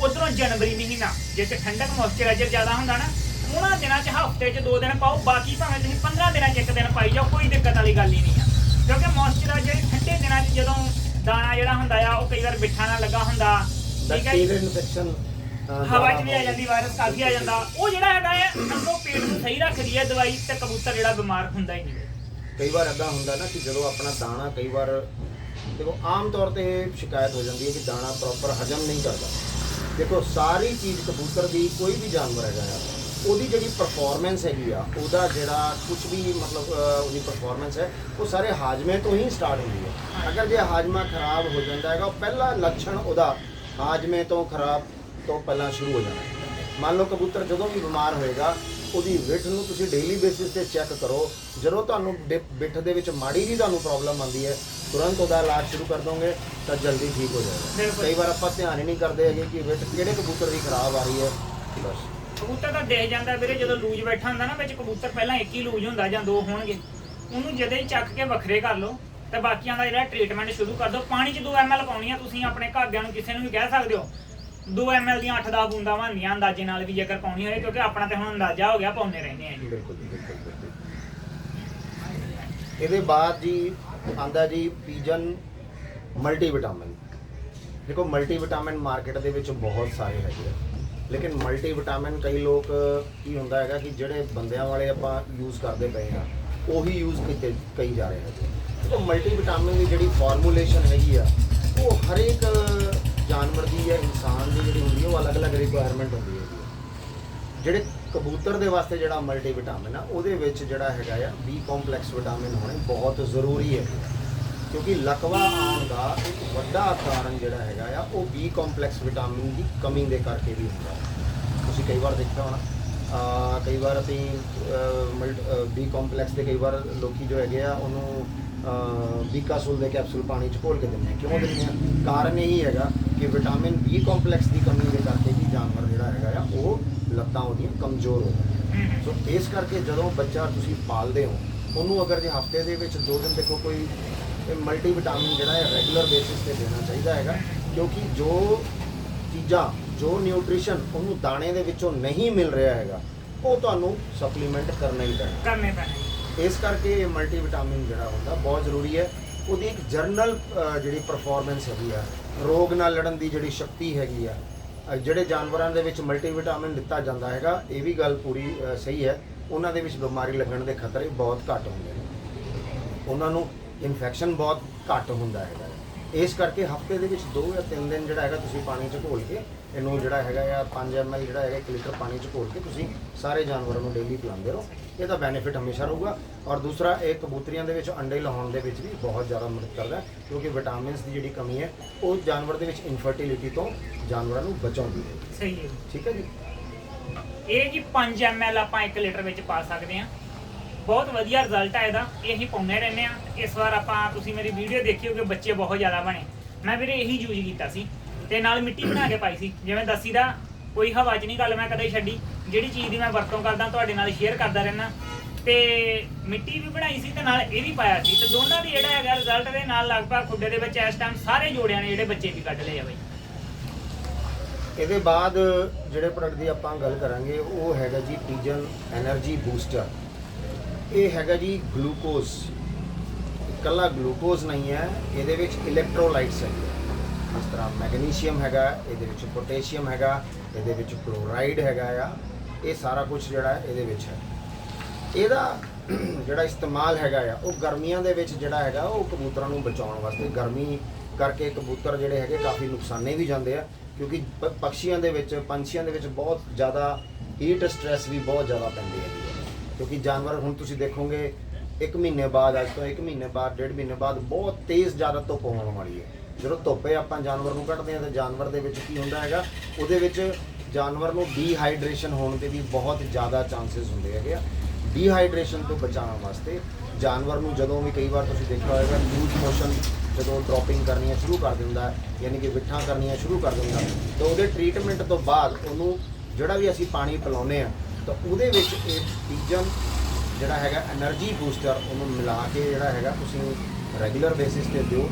ਉਧਰੋਂ ਜਨਵਰੀ ਮਹੀਨਾ ਜਿੱਥੇ ਠੰਡਕ ਮੋਇਸਚਰਾਈਜ਼ਰ ਜ਼ਿਆਦਾ ਹੁੰਦਾ ਨਾ, ਉਹਨਾਂ ਦਿਨਾਂ 'ਚ ਹਫ਼ਤੇ 'ਚ ਦੋ ਦਿਨ ਪਾਓ, ਬਾਕੀ ਭਾਵੇਂ ਤੁਸੀਂ 15 ਦਿਨਾਂ 'ਚ ਇੱਕ ਦਿਨ ਪਾਈ ਜਾਓ, ਕੋਈ ਦਿੱਕਤ ਵਾਲੀ ਗੱਲ ਹੀ ਨਹੀਂ ਆ। ਕਿਉਂਕਿ ਮੋਇਸਚਰਾਈਜ਼ਰ ਠੰਡੇ ਦਿਨਾਂ 'ਚ ਜਦੋਂ ਦਾਣਾ ਜਿਹੜਾ ਹੁੰਦਾ ਆ, ਉਹ ਕਈ ਵਾਰ ਮਿੱਠਾ ਨਾਲ ਲੱਗਾ ਹੁੰਦਾ। ਠੀਕ ਹੈ ਬੈਕਟੀਰੀਅਲ ਇਨਫੈਕਸ਼ਨ ਹਵਾ 'ਚ ਵੀ ਆ ਜਾਂਦੀ ਵਾਇਰਸ ਕਾਫੀ ਆ ਜਾਂਦਾ। ਉਹ ਜਿਹੜਾ ਹੈਗਾ ਹੈ ਅੰਦਰੋਂ ਪੇਟ ਨੂੰ ਸਹੀ ਰੱਖਦੀ ਹੈ ਦਵਾਈ ਤੇ ਕਬੂਤਰ ਜਿਹੜਾ ਬਿਮਾਰ ਹੁੰਦਾ ਹੀ ਨਹੀਂ। ਕਈ ਵਾਰ ਇਦਾਂ ਹੁੰਦਾ ਨਾ ਕਿ ਜਦੋਂ ਆਪਣਾ ਦਾਣਾ ਕਈ ਵਾਰ ਦੇਖੋ ਆਮ ਤੌਰ ਤੇ ਇਹ ਸ਼ਿਕਾਇਤ ਹੋ ਜਾਂਦੀ ਹੈ ਕਿ ਦਾਣਾ ਪ੍ਰੋਪਰ ਹਜਮ ਨਹੀਂ ਕਰਦਾ। ਦੇਖੋ ਸਾਰੀ ਚੀਜ਼ ਕਬੂਤਰ ਦੀ ਕੋਈ ਵੀ ਜਾਨਵਰ ਹੈਗਾ ਆ ਉਹਦੀ ਜਿਹੜੀ ਪਰਫਾਰਮੈਂਸ ਹੈਗੀ ਆ ਉਹਦਾ ਜਿਹੜਾ ਕੁਝ ਵੀ ਮਤਲਬ ਅਹ, ਉਹਦੀ ਪਰਫਾਰਮੈਂਸ ਹੈ ਉਹ ਸਾਰੇ ਹਾਜਮੇ ਤੋਂ ਹੀ ਸਟਾਰਟ ਹੁੰਦੀ ਹੈ। ਅਗਰ ਜੇ ਹਾਜਮਾ ਖਰਾਬ ਹੋ ਜਾਂਦਾ ਹੈਗਾ ਉਹ ਪਹਿਲਾ ਲੱਛਣ ਉਹਦਾ ਹਾਜਮੇ ਤੋਂ ਖਰਾਬ ਤੋਂ ਪਹਿਲਾਂ ਸ਼ੁਰੂ ਹੋ ਜਾਣਾ। ਹੈ ਮੰਨ ਲਓ ਕਬੂਤਰ ਜਦੋਂ ਵੀ ਬਿਮਾਰ ਹੋਏਗਾ ਉਹਦੀ ਵਿੱਠ ਨੂੰ ਤੁਸੀਂ ਡੇਲੀ ਬੇਸਿਸ ਤੇ ਚੈੱਕ ਕਰੋ। ਜਦੋਂ ਤੁਹਾਨੂੰ ਵਿੱਠ ਦੇ ਵਿੱਚ ਮਾੜੀ ਜੀ ਤੁਹਾਨੂੰ ਪ੍ਰੋਬਲਮ ਆਉਂਦੀ ਹੈ ਤੁਰੰਤ ਉਹਦਾ ਇਲਾਜ ਸ਼ੁਰੂ ਕਰ ਦੋਗੇ ਤਾਂ ਜਲਦੀ ਠੀਕ ਹੋ ਜਾਏਗਾ। ਕਈ ਵਾਰ ਆਪਾਂ ਧਿਆਨ ਹੀ ਨਹੀਂ ਕਰਦੇ ਹੈਗੇ ਕਿ ਵਿੱਠ ਕਿਹੜੇ ਕਬੂਤਰ ਦੀ ਖਰਾਬ ਆ ਰਹੀ ਹੈ। ਬਸ। ਕਬੂਤਰ ਤਾਂ ਦੇਖ ਜਾਂਦਾ ਵੀਰੇ ਜਦੋਂ ਲੂਜ ਬੈਠਾ ਹੁੰਦਾ ਨਾ ਵਿੱਚ ਕਬੂਤਰ ਪਹਿਲਾਂ ਇੱਕ ਹੀ ਲੂਜ ਹੁੰਦਾ ਜਾਂ ਦੋ ਹੋਣਗੇ। ਉਹਨੂੰ ਜਦੇ ਹੀ ਚੱਕ ਕੇ ਵੱਖਰੇ ਕਰ ਲਓ ਤੇ ਬਾਕੀਆਂ ਦਾ ਜਿਹੜਾ ਟ੍ਰੀਟਮੈਂਟ ਸ਼ੁਰੂ ਕਰ ਦਿਓ। ਪਾਣੀ 'ਚ 2 ml ਪਾਉਣੀ ਆ ਤੁਸੀਂ ਆਪਣੇ ਘਰਦਿਆਂ ਨੂੰ ਕਿਸੇ ਨੂੰ ਵੀ ਕਹਿ ਸਕਦੇ ਹੋ। 2 ml ਦੀਆਂ 8-10 ਬੂੰਦਾਂ ਬਣਦੀਆਂ ਅੰਦਾਜ਼ੇ ਨਾਲ ਵੀ ਜੇਕਰ ਪਾਉਣੀ ਹੋਏ ਕਿਉਂਕਿ ਆਪਣਾ ਤੇ ਹੁਣ ਅੰਦਾਜ਼ਾ ਹੋ ਗਿਆ ਪਾਉਂਦੇ ਰਹਿੰਦੇ ਆ ਜੀ। ਬਿਲਕੁਲ ਜੀ, ਬਿਲਕੁਲ ਬਿਲਕੁਲ। ਇਹਦੇ ਬਾਅਦ ਜੀ ਆਂਦਾ ਜੀ ਪੀਜਨ ਮਲਟੀ ਵਿਟਾਮਿਨ ਦੇਖੋ ਮਲਟੀ ਵਿਟਾਮਿਨ ਮਾਰਕੀਟ ਦੇ ਵਿੱਚ ਬਹੁਤ ਸਾਰੇ ਹੈਗੇ ਆ। ਲੇਕਿਨ ਮਲਟੀਵਿਟਾਮਿਨ ਕਈ ਲੋਕ ਕੀ ਹੁੰਦਾ ਹੈਗਾ ਕਿ ਜਿਹੜੇ ਬੰਦਿਆਂ ਵਾਲੇ ਆਪਾਂ ਯੂਜ਼ ਕਰਦੇ ਪਏ ਆ ਉਹੀ ਯੂਜ਼ ਕੀਤੇ ਕਈ ਜਾ ਰਹੇ ਹੈਗੇ ਦੇਖੋ ਮਲਟੀ ਦੀ ਜਿਹੜੀ ਫਾਰਮੂਲੇਸ਼ਨ ਹੈਗੀ ਆ ਉਹ ਹਰੇਕ ਰਿਕੁਆਇਰਮੈਂਟ ਹੁੰਦੀ ਹੈਗੀ ਆ। ਜਿਹੜੇ ਕਬੂਤਰ ਦੇ ਵਾਸਤੇ ਜਿਹੜਾ ਮਲਟੀ ਵਿਟਾਮਿਨ ਆ, ਉਹਦੇ ਵਿੱਚ ਜਿਹੜਾ ਹੈਗਾ ਆ ਬੀ ਕੰਪਲੈਕਸ ਵਿਟਾਮਿਨ ਹੋਣੇ ਬਹੁਤ ਜ਼ਰੂਰੀ ਹੈ। ਕਿਉਂਕਿ ਲਕਵਾ ਆਉਣ ਦਾ ਇੱਕ ਵੱਡਾ ਕਾਰਨ ਜਿਹੜਾ ਹੈਗਾ ਆ, ਉਹ ਬੀ ਕੰਪਲੈਕਸ ਵਿਟਾਮਿਨ ਦੀ ਕਮੀ ਦੇ ਕਰਕੇ ਵੀ ਹੁੰਦਾ ਤੁਸੀਂ ਕਈ ਵਾਰ ਦੇਖਿਆ ਹੋਣਾ ਅਹ ਕਈ ਵਾਰ ਅਸੀਂ ਬੀ ਕੰਪਲੈਕਸ ਦੇ ਕਈ ਵਾਰ ਲੋਕੀ ਜੋ ਹੈਗੇ ਆ, ਉਹਨੂੰ ਬੀਕਾਸੂਲ ਦੇ ਕੈਪਸੂਲ ਪਾਣੀ ਚ ਘੋਲ ਕੇ ਦਿੰਦੇ ਆ। ਕਿਉਂ ਦਿੰਦੇ ਆ? ਕਾਰਨ ਇਹੀ ਹੈਗਾ ਕਿ ਵਿਟਾਮਿਨ ਬੀ ਕੰਪਲੈਕਸ ਦੀ ਕਮੀ ਦੇ ਕਰਕੇ ਵੀ ਜਾਨਵਰ ਜਿਹੜਾ ਹੈਗਾ ਆ ਉਹ ਲੱਤਾਂ ਉਹਦੀਆਂ ਕਮਜ਼ੋਰ ਹੋ ਹੂੰ। ਸੋ ਇਸ ਕਰਕੇ ਜਦੋਂ ਬੱਚਾ ਤੁਸੀਂ ਪਾਲਦੇ ਹੋ ਉਹਨੂੰ ਅਗਰ ਜੇ ਹਫ਼ਤੇ ਦੇ ਵਿੱਚ ਦੋ ਦਿਨ ਦੇਖੋ ਕੋਈ ਮਲਟੀ ਵਿਟਾਮਿਨ ਜਿਹੜਾ ਹੈ ਰੈਗੂਲਰ ਬੇਸਿਸ ਤੇ ਦੇਣਾ ਚਾਹੀਦਾ ਹੈਗਾ ਕਿਉਂਕਿ ਜੋ ਚੀਜ਼ਾਂ ਜੋ ਨਿਊਟ੍ਰੀਸ਼ਨ ਉਹਨੂੰ ਦਾਣੇ ਦੇ ਵਿੱਚੋਂ ਨਹੀਂ ਮਿਲ ਰਿਹਾ ਹੈਗਾ ਉਹ ਤੁਹਾਨੂੰ ਸਪਲੀਮੈਂਟ ਕਰਨਾ ਹੀ ਪੈਣਾ। ਕਰਨੇ ਪੈਣੇ। ਇਸ ਕਰਕੇ ਮਲਟੀ ਵਿਟਾਮਿਨ ਜਿਹੜਾ ਹੁੰਦਾ ਬਹੁਤ ਜ਼ਰੂਰੀ ਹੈ। ਉਹਦੀ ਇੱਕ ਜਰਨਲ ਜਿਹੜੀ ਪਰਫਾਰਮੈਂਸ ਹੈਗੀ ਆ ਰੋਗ ਨਾਲ ਲੜਨ ਦੀ ਜਿਹੜੀ ਸ਼ਕਤੀ ਹੈਗੀ ਆ ਜਿਹੜੇ ਜਾਨਵਰਾਂ ਦੇ ਵਿੱਚ ਮਲਟੀਵਿਟਾਮਿਨ ਦਿੱਤਾ ਜਾਂਦਾ ਹੈਗਾ, ਇਹ ਵੀ ਗੱਲ ਪੂਰੀ ਸਹੀ ਹੈ। ਉਹਨਾਂ ਦੇ ਵਿੱਚ ਬਿਮਾਰੀ ਲੱਗਣ ਦੇ ਖਤਰੇ ਬਹੁਤ ਘੱਟ ਹੁੰਦੇ ਨੇ। ਉਹਨਾਂ ਨੂੰ ਇਨਫੈਕਸ਼ਨ ਬਹੁਤ ਘੱਟ ਹੁੰਦਾ ਹੈਗਾ। ਇਸ ਕਰਕੇ ਹਫ਼ਤੇ ਦੇ ਵਿੱਚ 2 ਜਾਂ 3 ਦਿਨ ਜਿਹੜਾ ਹੈਗਾ ਤੁਸੀਂ ਪਾਣੀ 'ਚ ਘੋਲ ਕੇ ਇਹਨੂੰ ਜਿਹੜਾ ਹੈਗਾ ਆ 5 ml ਜਿਹੜਾ ਹੈਗਾ 1 ਲੀਟਰ ਪਾਣੀ 'ਚ ਘੋਲ ਕੇ ਤੁਸੀਂ ਸਾਰੇ ਜਾਨਵਰਾਂ ਨੂੰ ਡੇਲੀ ਪਿਲਾਉਂਦੇ ਰਹੋ। ਇਹਦਾ ਬੈਨੀਫਿਟ ਹਮੇਸ਼ਾ ਰਹੂਗਾ। ਔਰ ਦੂਸਰਾ ਇਹ ਕਬੂਤਰੀਆਂ ਦੇ ਵਿੱਚ ਅੰਡੇ ਲਾਉਣ ਦੇ ਵਿੱਚ ਵੀ ਬਹੁਤ ਜ਼ਿਆਦਾ ਮਦਦ ਕਰਦਾ ਹੈ ਕਿਉਂਕਿ ਵਿਟਾਮਿਨਸ ਦੀ ਜਿਹੜੀ ਕਮੀ ਹੈ ਉਹ ਜਾਨਵਰ ਦੇ ਵਿੱਚ ਇਨਫਰਟੀਲਿਟੀ ਤੋਂ ਜਾਨਵਰਾਂ ਨੂੰ ਬਚਾਉਂਦੀ ਹੈ। ਸਹੀ ਹੈ। ਠੀਕ ਹੈ ਜੀ? ਇਹ ਜੀ 5 ml ਆਪਾਂ 1 ਲੀਟਰ ਵਿੱਚ ਪਾ ਸਕਦੇ ਆ ਬਹੁਤ ਵਧੀਆ ਰਿਜ਼ਲਟ ਆ ਇਹਦਾ। ਇਹ ਅਸੀਂ ਪਾਉਂਦੇ ਰਹਿੰਦੇ ਆ ਇਸ ਵਾਰ ਆਪਾਂ, ਤੁਸੀਂ ਮੇਰੀ ਵੀਡੀਓ ਦੇਖੀ ਹੋਊਗੀ, ਬੱਚੇ ਬਹੁਤ ਜ਼ਿਆਦਾ ਬਣੇ। ਮੈਂ ਵੀਰੇ ਇਹੀ ਯੂਜ਼ ਕੀਤਾ ਸੀ। ਤੇ ਨਾਲ ਮਿੱਟੀ ਬਣਾ ਕੇ ਪਾਈ ਸੀ। ਜਿਵੇਂ ਦੱਸੀ ਦਾ, ਕੋਈ ਹਵਾ 'ਚ ਨਹੀਂ ਗੱਲ ਮੈਂ ਕਦੇ ਛੱਡੀ। ਜਿਹੜੀ ਚੀਜ਼ ਦੀ ਮੈਂ ਵਰਤੋਂ ਕਰਦਾ, ਤੁਹਾਡੇ ਨਾਲ ਸ਼ੇਅਰ ਕਰਦਾ ਰਹਿਣਾ ਤੇ ਮਿੱਟੀ ਵੀ ਬਣਾਈ ਸੀ ਤੇ ਨਾਲ ਇਹ ਵੀ ਪਾਇਆ ਸੀ। ਤੇ ਦੋਨਾਂ ਦੀ ਜਿਹੜਾ ਹੈਗਾ ਰਿਜ਼ਲਟ ਦੇ ਨਾਲ ਲਗਭਗ ਖੁੱਡੇ ਦੇ ਵਿੱਚ ਇਸ ਟਾਈਮ ਸਾਰੇ ਜੋੜਿਆਂ ਨੇ ਜਿਹੜੇ ਬੱਚੇ ਵੀ ਕੱਢ ਲਏ ਆ ਬਈ। ਇਹਦੇ ਬਾਅਦ ਜਿਹੜੇ ਪ੍ਰੋਡਕਟ ਦੀ ਆਪਾਂ ਗੱਲ ਕਰਾਂਗੇ, ਉਹ ਹੈਗਾ ਜੀ ਪੀਜਨ એનર્ਜੀ ਬੂਸਟਰ ਇਹ ਹੈਗਾ ਜੀ ਗਲੂਕੋਜ਼। ਇਕੱਲਾ ਗਲੂਕੋਜ਼ ਨਹੀਂ ਹੈ, ਇਹਦੇ ਵਿੱਚ ਇਲੈਕਟ੍ਰੋਲਾਈਟਸ ਹੈ ਇਸ ਤਰ੍ਹਾਂ ਮੈਗਨੀਸ਼ੀਅਮ ਹੈਗਾ, ਇਹਦੇ ਵਿੱਚ ਪੋਟਾਸ਼ੀਅਮ ਹੈਗਾ, ਇਹਦੇ ਵਿੱਚ ਕਲੋਰਾਈਡ ਹੈਗਾ ਆ। ਇਹ ਸਾਰਾ ਕੁਝ ਜਿਹੜਾ ਇਹਦੇ ਵਿੱਚ ਹੈ। ਇਹਦਾ ਜਿਹੜਾ ਇਸਤੇਮਾਲ ਹੈਗਾ ਆ, ਉਹ ਗਰਮੀਆਂ ਦੇ ਵਿੱਚ ਜਿਹੜਾ ਹੈਗਾ, ਉਹ ਕਬੂਤਰਾਂ ਨੂੰ ਬਚਾਉਣ ਵਾਸਤੇ ਗਰਮੀ ਕਰਕੇ ਕਬੂਤਰ ਜਿਹੜੇ ਹੈਗੇ ਕਾਫੀ ਨੁਕਸਾਨੇ ਵੀ ਜਾਂਦੇ ਆ, ਕਿਉਂਕਿ ਪ- ਪੰਛੀਆਂ ਦੇ ਵਿੱਚ, ਪੰਛੀਆਂ ਦੇ ਵਿੱਚ ਬਹੁਤ ਜ਼ਿਆਦਾ ਹੀਟ ਸਟ੍ਰੈਸ ਵੀ ਬਹੁਤ ਜ਼ਿਆਦਾ ਪੈਂਦੀ ਹੈ ਕਿਉਂਕਿ ਜਾਨਵਰ ਹੁਣ ਤੁਸੀਂ ਦੇਖੋਗੇ, ਇੱਕ ਮਹੀਨੇ ਬਾਅਦ, ਅੱਜ ਤੋਂ ਇੱਕ ਮਹੀਨੇ ਬਾਅਦ, ਡੇਢ ਮਹੀਨੇ ਬਾਅਦ ਬਹੁਤ ਤੇਜ਼ ਜ਼ਿਆਦਾ ਧੁੱਪ ਹੋਣ ਵਾਲੀ ਹੈ। ਜਦੋਂ ਧੁੱਪੇ ਆਪਾਂ ਜਾਨਵਰ ਨੂੰ ਕੱਢਦੇ ਹਾਂ ਤਾਂ ਜਾਨਵਰ ਦੇ ਵਿੱਚ ਕੀ ਹੁੰਦਾ ਹੈਗਾ, ਉਹਦੇ ਵਿੱਚ ਜਾਨਵਰ ਨੂੰ ਡੀਹਾਈਡਰੇਸ਼ਨ ਹੋਣ ਦੇ ਵੀ ਬਹੁਤ ਜ਼ਿਆਦਾ ਚਾਂਸਸ ਹੁੰਦੇ ਹੈਗੇ ਆ। ਡੀਹਾਈਡਰੇਸ਼ਨ ਤੋਂ ਬਚਾਉਣ ਵਾਸਤੇ ਜਾਨਵਰ ਨੂੰ ਜਦੋਂ ਵੀ ਕਈ ਵਾਰ ਤੁਸੀਂ ਦੇਖਿਆ ਹੋਵੇਗਾ ਲੂਜ਼ ਮੋਸ਼ਨ ਜਦੋਂ ਡ੍ਰੌਪਿੰਗ ਕਰਨੀਆਂ ਸ਼ੁਰੂ ਕਰ ਦਿੰਦਾ ਯਾਨੀ ਕਿ ਵਿਠਾਂ ਕਰਨੀਆਂ ਸ਼ੁਰੂ ਕਰ ਦਿੰਦਾ ਤਾਂ ਉਹਦੇ ਟ੍ਰੀਟਮੈਂਟ ਤੋਂ ਬਾਅਦ ਉਹਨੂੰ ਜਿਹੜਾ ਵੀ ਅਸੀਂ ਪਾਣੀ ਪਿਲਾਉਂਦੇ ਆ ਤਾਂ ਉਹਦੇ ਵਿੱਚ ਇਹ ਡੀਜ਼ਲ ਜਿਹੜਾ ਹੈਗਾ એનર્ਜੀ ਬੂਸਟਰ ਉਹਨੂੰ ਮਿਲਾ ਕੇ ਜਿਹੜਾ ਹੈਗਾ ਤੁਸੀਂ ਰੈਗੂਲਰ ਬੇਸਿਸ ਤੇ ਦਿਓ।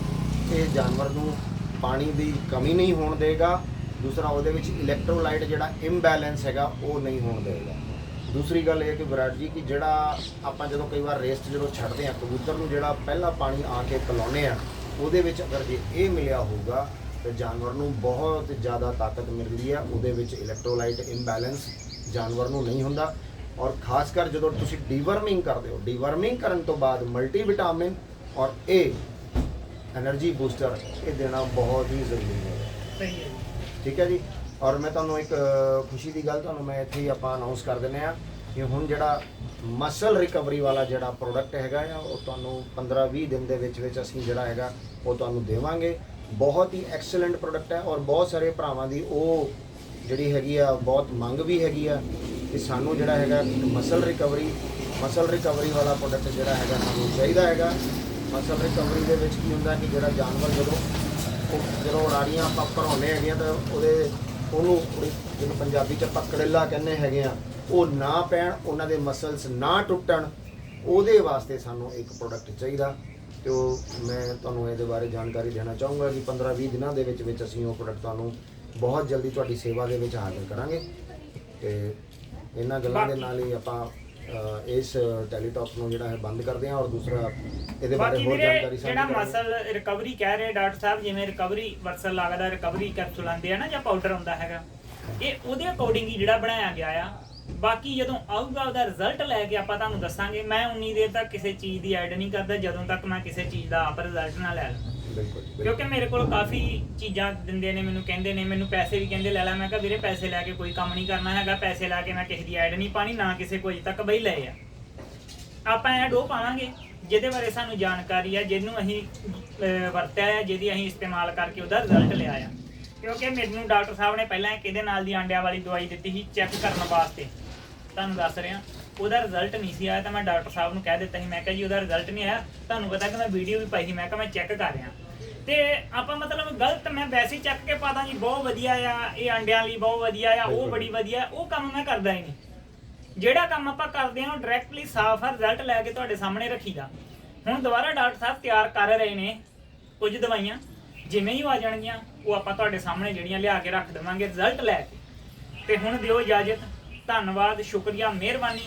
ਇਹ ਜਾਨਵਰ ਨੂੰ ਪਾਣੀ ਦੀ ਕਮੀ ਨਹੀਂ ਹੋਣ ਦੇਗਾ। ਦੂਸਰਾ, ਉਹਦੇ ਵਿੱਚ ਇਲੈਕਟ੍ਰੋਲਾਈਟ ਜਿਹੜਾ ਇੰਬੈਲੈਂਸ ਹੈਗਾ ਉਹ ਨਹੀਂ ਹੋਣ ਦੇਗਾ। ਦੂਸਰੀ ਗੱਲ ਇਹ ਕਿ ਵਿਰਾਟ ਜੀ, ਕਿ ਜਿਹੜਾ ਆਪਾਂ ਜਦੋਂ ਕਈ ਵਾਰ ਰੇਸਟ ਜਦੋਂ ਛੱਡਦੇ ਆ ਕਬੂਤਰ ਨੂੰ ਜਿਹੜਾ ਪਹਿਲਾ ਪਾਣੀ ਆ ਕੇ ਪਿਲਾਉਂਦੇ ਆ ਉਹਦੇ ਵਿੱਚ ਅਗਰ ਜੇ ਇਹ ਮਿਲਿਆ ਹੋਊਗਾ, ਤੇ ਜਾਨਵਰ ਨੂੰ ਬਹੁਤ ਜ਼ਿਆਦਾ ਤਾਕਤ ਮਿਲਦੀ ਹੈ। ਉਹਦੇ ਵਿੱਚ ਇਲੈਕਟ੍ਰੋਲਾਈਟ ਇੰਬੈਲੈਂਸ ਜਾਨਵਰ ਨੂੰ ਨਹੀਂ ਹੁੰਦਾ। ਔਰ ਖਾਸ ਕਰ ਜਦੋਂ ਤੁਸੀਂ ਡੀਵਰਮਿੰਗ ਕਰਦੇ ਹੋ ਡੀਵਰਮਿੰਗ ਕਰਨ ਤੋਂ ਬਾਅਦ ਮਲਟੀਵਿਟਾਮਿਨ ਔਰ ਏ એનર્ਜੀ ਬੂਸਟਰ ਇਹ ਦੇਣਾ ਬਹੁਤ ਹੀ ਜ਼ਰੂਰੀ ਹੈ। ਸਹੀ ਹੈ ਠੀਕ ਹੈ ਜੀ? ਔਰ ਮੈਂ ਤੁਹਾਨੂੰ ਇੱਕ ਖੁਸ਼ੀ ਦੀ ਗੱਲ ਤੁਹਾਨੂੰ ਮੈਂ ਇੱਥੇ ਹੀ ਆਪਾਂ ਅਨਾਉਂਸ ਕਰ ਦਿੰਨੇ ਆ ਕਿ ਹੁਣ ਜਿਹੜਾ ਮਸਲ ਰਿਕਵਰੀ ਵਾਲਾ ਜਿਹੜਾ ਪ੍ਰੋਡਕਟ ਹੈਗਾ ਆ ਉਹ ਤੁਹਾਨੂੰ 15-20 ਦਿਨ ਦੇ ਵਿੱਚ ਵਿੱਚ ਅਸੀਂ ਜਿਹੜਾ ਹੈਗਾ ਉਹ ਤੁਹਾਨੂੰ ਦੇਵਾਂਗੇ। ਬਹੁਤ ਹੀ ਐਕਸਲੈਂਟ ਪ੍ਰੋਡਕਟ ਹੈ ਔਰ ਬਹੁਤ ਸਾਰੇ ਭਰਾਵਾਂ ਦੀ ਉਹ ਜਿਹੜੀ ਹੈਗੀ ਆ, ਬਹੁਤ ਮੰਗ ਵੀ ਹੈਗੀ ਆ ਕਿ ਸਾਨੂੰ ਜਿਹੜਾ ਹੈਗਾ ਮਸਲ ਰਿਕਵਰੀ ਮਸਲ ਰਿਕਵਰੀ ਵਾਲਾ ਪ੍ਰੋਡਕਟ ਜਿਹੜਾ ਹੈਗਾ ਸਾਨੂੰ ਚਾਹੀਦਾ ਹੈਗਾ। ਮਸਲ ਰਿਕਵਰੀ ਦੇ ਵਿੱਚ ਕੀ ਹੁੰਦਾ ਕਿ ਜਿਹੜਾ ਜਾਨਵਰ ਜਦੋਂ ਜਦੋਂ ਉਡਾਰੀਆਂ ਆਪਾਂ ਭਰਾਉਂਦੇ ਹੈਗੇ ਆ ਤਾਂ ਉਹਦੇ ਉਹਨੂੰ ਜਿਹਨੂੰ ਪੰਜਾਬੀ ਚ ਆਪਾਂ ਕੜੇਲਾ ਕਹਿੰਦੇ ਹੈਗੇ ਆ, ਉਹ ਨਾ ਪੈਣ, ਉਹਨਾਂ ਦੇ ਮਸਲਸ ਨਾ ਟੁੱਟਣ, ਉਹਦੇ ਵਾਸਤੇ ਸਾਨੂੰ ਇੱਕ ਪ੍ਰੋਡਕਟ ਚਾਹੀਦਾ। ਤੇ ਉਹ ਮੈਂ ਤੁਹਾਨੂੰ ਇਹਦੇ ਬਾਰੇ ਜਾਣਕਾਰੀ ਦੇਣਾ ਚਾਹੂੰਗਾ ਕਿ 15-20 ਦਿਨਾਂ ਦੇ ਵਿੱਚ ਵਿੱਚ ਅਸੀਂ ਉਹ ਪ੍ਰੋਡਕਟ ਤੁਹਾਨੂੰ ਬਹੁਤ ਜਲਦੀ ਤੁਹਾਡੀ ਸੇਵਾ ਦੇ ਵਿੱਚ ਹਾਜ਼ਰ ਕਰਾਂਗੇ ਤੇ ਇਹਨਾਂ ਗੱਲਾਂ ਦੇ ਨਾਲ ਹੀ ਆਪਾਂ ਇਸ ਟੈਲੀਟਾਕ ਨੂੰ ਜਿਹੜਾ ਹੈ ਬੰਦ ਕਰਦੇ ਹਾਂ ਔਰ ਦੂਸਰਾ ਇਹਦੇ ਬਾਰੇ ਬਾਕੀ ਹੋਰ ਵੀਰੇ ਜਾਣਕਾਰੀ ਜਿਹੜਾ ਸਾਂਝੀ ਕਰਾਂਗੇ। ਮਸਲ ਰਿਕਵਰੀ ਕਹਿ ਰਹੇ ਡਾਕਟਰ ਸਾਹਿਬ ਜਿਵੇਂ ਰਿਕਵਰੀ ਵਰਸਲ ਲੱਗਦਾ ਰਿਕਵਰੀ ਕੈਪਸੂਲ ਆਉਂਦੇ ਆ ਨਾ ਜਾਂ ਪਾਊਡਰ ਹੁੰਦਾ ਹੈਗਾ ਇਹ ਉਹਦੇ ਅਕੋਰਡਿੰਗ ਹੀ ਜਿਹੜਾ ਬਣਾਇਆ ਗਿਆ ਆ। ਬਾਕੀ ਜਦੋਂ ਆਊਗਾ ਉਹਦਾ ਰਿਜ਼ਲਟ ਲੈ ਕੇ ਆਪਾਂ ਤੁਹਾਨੂੰ ਦੱਸਾਂਗੇ। ਮੈਂ ਉਨੀ ਦੇਰ ਤੱਕ ਕਿਸੇ ਚੀਜ਼ ਦੀ ਐਡ ਨਹੀਂ ਕਰਦਾ ਜਦੋਂ ਤੱਕ ਮੈਂ ਕਿਸੇ ਚੀਜ਼ ਦਾ ਆਪ ਰਿਜ਼ਲਟ ਨਾ ਲੈ ਲਵਾਂ। ਬਿਲਕੁਲ। ਕਿਉਂਕਿ ਮੇਰੇ ਕੋਲ ਕਾਫੀ ਚੀਜ਼ਾਂ ਦਿੰਦੇ ਨੇ, ਮੈਨੂੰ ਕਹਿੰਦੇ ਨੇ, ਮੈਨੂੰ ਪੈਸੇ ਵੀ ਕਹਿੰਦੇ, ਲੈ ਲੈ। ਮੈਂ ਕਿਹਾ, ਵੀਰੇ, ਪੈਸੇ ਲੈ ਕੇ ਕੋਈ ਕੰਮ ਨਹੀਂ ਕਰਨਾ ਹੈਗਾ, ਪੈਸੇ ਲਾ ਕੇ ਮੈਂ ਕਿਸੇ ਦੀ ਐਡ ਨਹੀਂ ਪਾਣੀ, ਨਾ ਕਿਸੇ ਕੋਈ ਤੱਕ ਬਈ ਲਏ ਆ। ਆਪਾਂ ਐਡ ਉਹ ਪਾਵਾਂਗੇ, ਜਿਹਦੇ ਬਾਰੇ ਸਾਨੂੰ ਜਾਣਕਾਰੀ ਆ, ਜਿਹਨੂੰ ਅਸੀਂ ਵਰਤਿਆ ਆ, ਜਿਹਦੀ ਅਸੀਂ ਇਸਤੇਮਾਲ ਕਰਕੇ ਉਹਦਾ ਰਿਜ਼ਲਟ ਲਿਆ ਆ। ਕਿਉਂਕਿ ਮੈਨੂੰ ਡਾਕਟਰ ਸਾਹਿਬ ਨੇ ਪਹਿਲਾਂ ਕਿਹਦੇ ਨਾਲ ਦੀ ਆਂਡਿਆਂ ਵਾਲੀ ਦਵਾਈ ਦਿੱਤੀ ਸੀ, ਚੈੱਕ ਕਰਨ ਵਾਸਤੇ। ਤੁਹਾਨੂੰ ਦੱਸ ਰਿਹਾ। ਉਹਦਾ ਰਿਜ਼ਲਟ ਨਹੀਂ ਸੀ ਆਇਆ ਤਾਂ ਮੈਂ ਡਾਕਟਰ ਸਾਹਿਬ ਨੂੰ ਕਹਿ ਦਿੱਤਾ ਸੀ। ਮੈਂ ਕਿਹਾ ਜੀ ਉਹਦਾ ਰਿਜ਼ਲਟ ਨਹੀਂ ਆਇਆ। ਤੁਹਾਨੂੰ ਪਤਾ ਕਿ ਮੈਂ ਵੀਡੀਓ ਵੀ ਪਾਈ ਸੀ। ਮੈਂ ਕਿਹਾ ਮੈਂ ਚੈੱਕ ਕਰ ਰਿਹਾ। ਤੇ ਆਪਾਂ ਮਤਲਬ ਗਲਤ ਮੈਂ ਵੈਸੇ ਚੱਕ ਕੇ ਪਾਦਾ ਜੀ ਬਹੁਤ ਵਧੀਆ ਆ। ਇਹ ਅੰਡਿਆਂ ਲਈ ਬਹੁਤ ਵਧੀਆ ਆ ਉਹ। ਬੜੀ ਵਧੀਆ ਉਹ ਕੰਮ ਮੈਂ ਕਰਦਾ ਹੀ ਨਹੀਂ। ਜਿਹੜਾ ਕੰਮ ਆਪਾਂ ਕਰਦੇ ਹਾਂ ਉਹ ਡਾਇਰੈਕਟਲੀ ਸਾਫ਼ ਰਿਜ਼ਲਟ ਲੈ ਕੇ ਤੁਹਾਡੇ ਸਾਹਮਣੇ ਰੱਖੀਦਾ। ਹੁਣ ਦੁਬਾਰਾ ਡਾਕਟਰ ਸਾਹਿਬ ਤਿਆਰ ਕਰ ਰਹੇ ਨੇ ਕੁਝ ਦਵਾਈਆਂ। ਜਿਵੇਂ ਹੀ ਆ ਜਾਣਗੀਆਂ ਉਹ ਆਪਾਂ ਤੁਹਾਡੇ ਸਾਹਮਣੇ ਜਿਹੜੀਆਂ ਲਿਆ ਕੇ ਰੱਖ ਦੇਵਾਂਗੇ ਰਿਜ਼ਲਟ ਲੈ ਕੇ। ਤੇ ਹੁਣ ਦਿਓ ਇਜਾਜ਼ਤ। ਧੰਨਵਾਦ ਸ਼ੁਕਰੀਆ ਮਿਹਰਬਾਨੀ।